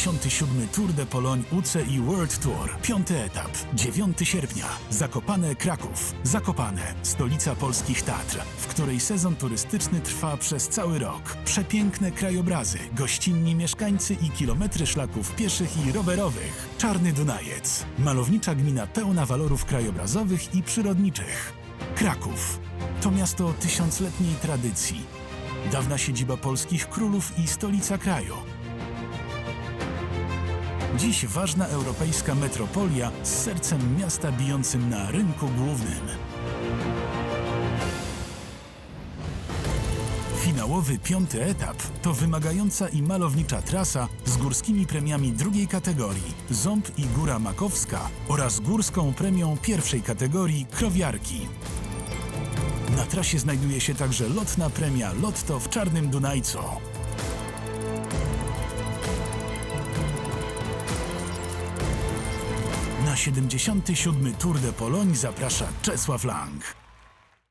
77. Tour de Pologne UCI World Tour. Piąty etap. 9 sierpnia. Zakopane Kraków. Zakopane. Stolica polskich Tatr, w której sezon turystyczny trwa przez cały rok. Przepiękne krajobrazy, gościnni mieszkańcy i kilometry szlaków pieszych i rowerowych. Czarny Dunajec. Malownicza gmina pełna walorów krajobrazowych i przyrodniczych. Kraków. To miasto tysiącletniej tradycji. Dawna siedziba polskich królów i stolica kraju. Dziś ważna europejska metropolia z sercem miasta bijącym na rynku głównym. Finałowy piąty etap to wymagająca i malownicza trasa z górskimi premiami drugiej kategorii Ząb i Góra Makowska oraz górską premią pierwszej kategorii Krowiarki. Na trasie znajduje się także lotna premia Lotto w Czarnym Dunajcu. Na 77. Tour de Pologne zaprasza Czesław Lang.